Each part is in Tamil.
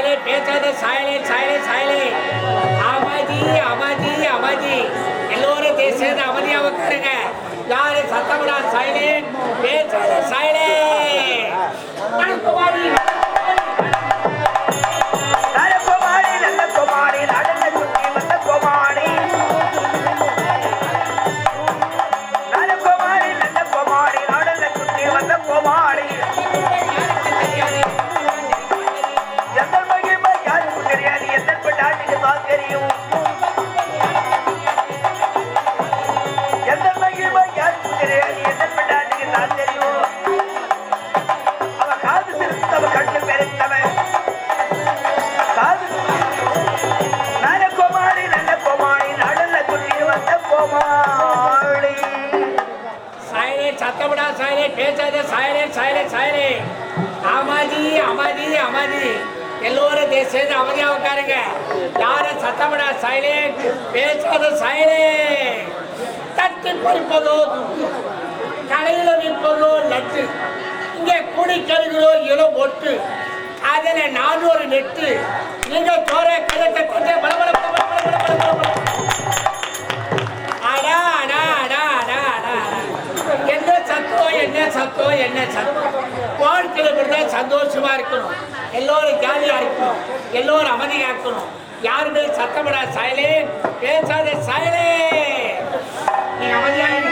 சாயலே பேசாத சாயலே சாயலே சாயலே. அமதி அமதி அமதி எல்லோரும் தேசியாத அமதியாக உட்காருங்க யாரு சத்தமிடா சாயலே? பேசாத சாயலே. குமாரி queriam சாயலே தட்டி பறிப்பதோ கடையில் விற்பதோ நட்டு இங்கே குடி கருகிறோ இளோ பொட்டு அதில் நானூறு நெட்டு. நீங்கள் தோற கலத்தை கொண்டே பலபல என்ன சத்தம் என்ன சத்தம் என்ன சத்தம் வாழ்க்கையில் சந்தோஷமா இருக்கணும். எல்லோரும் ஜாலியாக இருக்கணும். எல்லோரும் அமைதியாக இருக்கணும். யாருமே சத்தமிடா சாயலே பேசாத சாயலே நீ அமைதியாக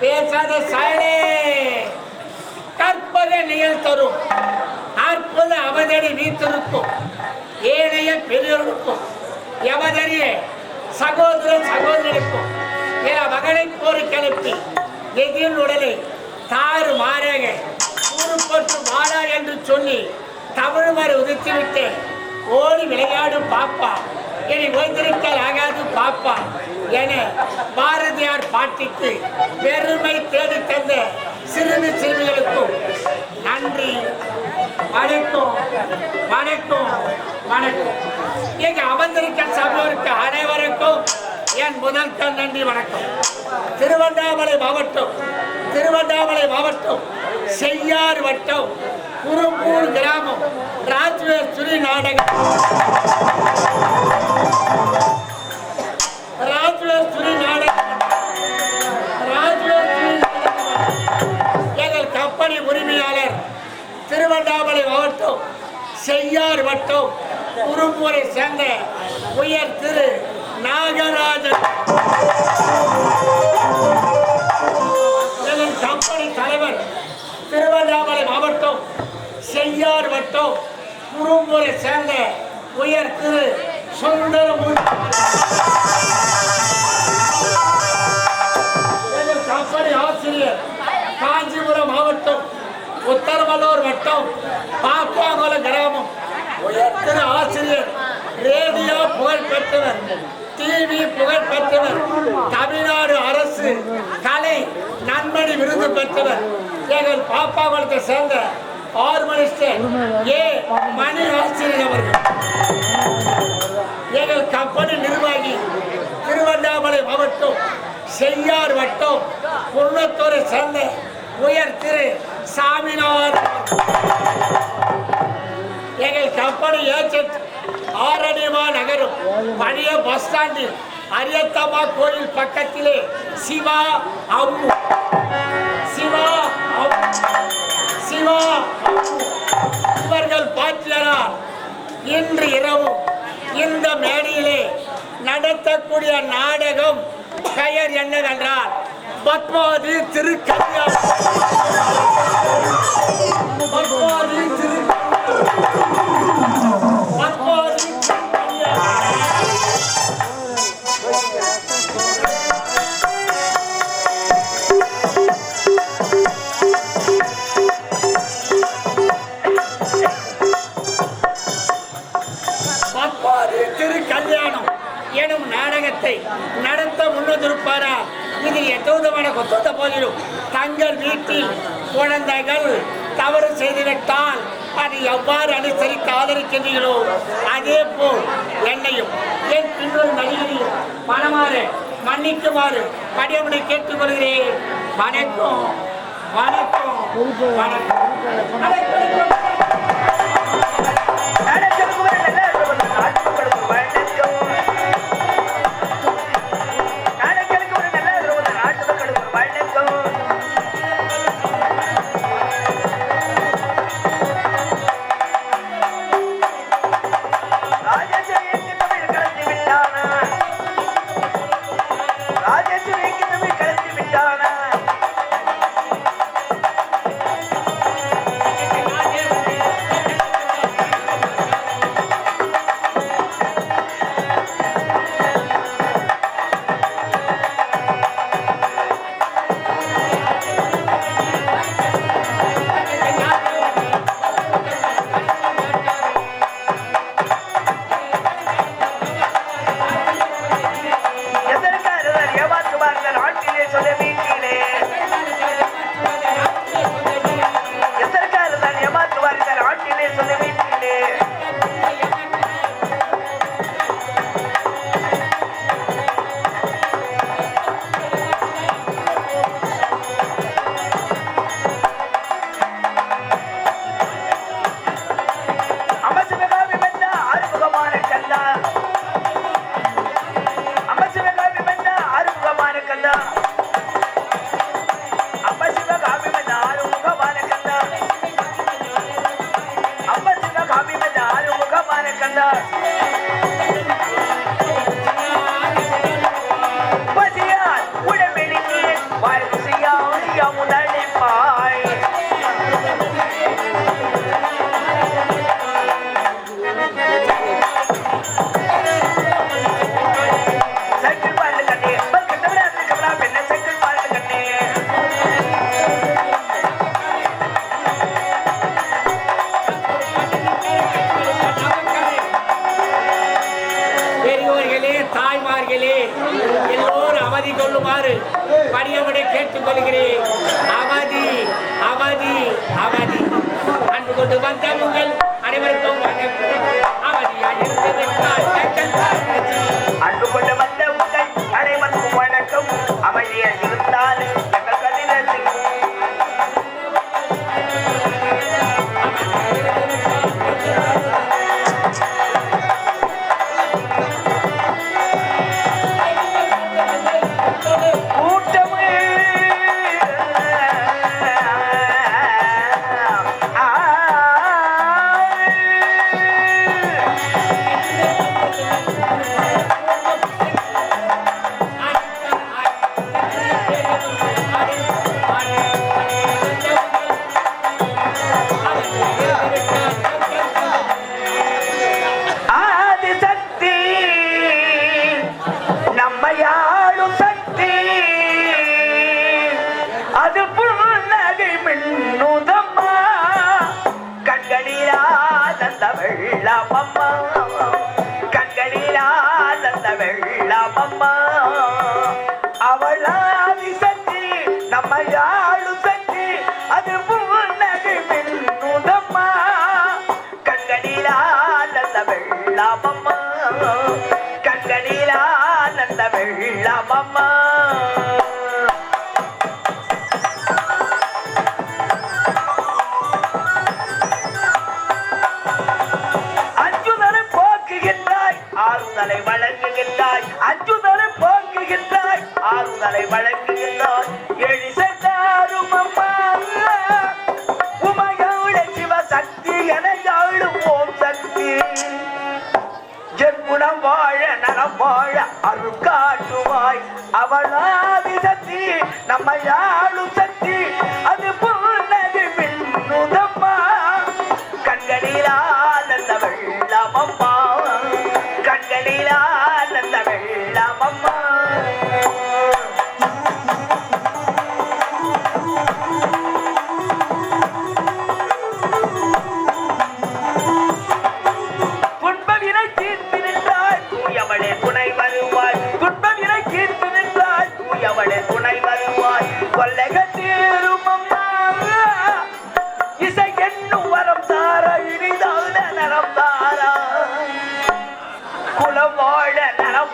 பேசாத சாயலே. கற்பத நிகழ் தரும். அற்புத அவதடி வீத்திருக்கும் ஏனைய பெரியோருக்கும் எவதறிய சகோதர சகோதரனுக்கும் என மகளை போருக்கு அனுப்பி எதிரின் உடலை தாறு மாறாக கூறுபட்டு மாறா என்று சொல்லி தமிழ் மாதிரி உதித்து விட்டேன். ஓடி விளையாடும் பாப்பா. இனி ஓய்ந்திருக்கல் ஆகாது பாப்பா. என பாரதியார் பாட்டிக்கு பெருமை தேடி தந்த சிறுமி சிறுமிகளுக்கும் நன்றி. வணக்கம். வணக்கம். வணக்கம். இங்க அமர்ந்திருக்க சபையோருக்கு அனைவருக்கும் என் முதல் கண் நன்றி வணக்கம். திருவண்ணாமலை மாவட்டம் திருவண்ணாமலை மாவட்டம் செய்யார் வட்டம் குருப்பூர் கிராமம் ராஜ்வேஸ்வரி நாடகம். ராஜ்வேஸ்வரி நாடகம். ராஜ்வேஸ்வரி எங்கள் கம்பெனி உரிமையாளர் திருவண்ணாமலை மாவட்டம் செய்யார் வட்டம் குருப்பூரை சேர்ந்த உயர் திரு நாகராஜன். எங்கள் கம்பெனி தலைவர் திருவண்ணாமலை மாவட்டம் செய்யார் வட்டம் குறும்புரை சேர்ந்த உயர் திரு சுந்தரமூர்த்தி. கம்பெனி ஆசிரியர் காஞ்சிபுரம் மாவட்டம் உத்தரவல்லூர் வட்டம் பாப்பாங்குளம் கிராமம். உயர்திரு ஆசிரியர் ரேடியோ புகழ் பெற்றவர் டிவி புகழ் பெற்றவர் தமிழ்நாடு அரசு கலை நன்மணி விருது பெற்றவர் எங்கள் பாப்பாங்குளத்தை சேர்ந்த ஆர் மினிஸ்டர் ஏ மணி ஆசிரியர் அவர்கள். எங்கள் கம்பெனி நிர்வாகி திருவண்ணாமலை மாவட்டம் செய்யார் வட்டம் குள்ளத்தூரை சேர்ந்த உயர் திரு சாமிநாத் எங்கள் கம்பெனி ஏஜென்ட் ஆரணிமா நகரம் பழைய பஸ் ஸ்டாண்டில் அரியத்தம்மா கோயில் பக்கத்திலே சிவா அம்மு. சிவா அம்மு. இன்று இரவு இந்த மேடையிலே நடத்தக்கூடிய நாடகம் பெயர் என்னவென்றால் பத்மாவது திருக்கல்யாணம் பத்மாவது அப்போது திரு கல்யாணம் எனும் நாடகத்தை நடத்த முன்வந்திருப்பாரா? இது எந்தவிதமான கொத்த போதிலும் தங்கள் வீட்டில் குழந்தைகள் தவறு செய்துவிட்டால் அதை எவ்வாறு அனுசரித்து ஆதரிக்கின்றீர்களோ அதே போல் என்னையும் என் பின்னொரு நடிகரையும் மனமாறு மன்னிக்குமாறு படியவனை கேட்டுக்கொள்கிறேன் வணக்கம். வணக்கம். வணக்கம். பார்த்தாலே காட்டுவாய் அவளாதி சக்தி நம்மை ஆளும் சக்தி.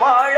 வாழ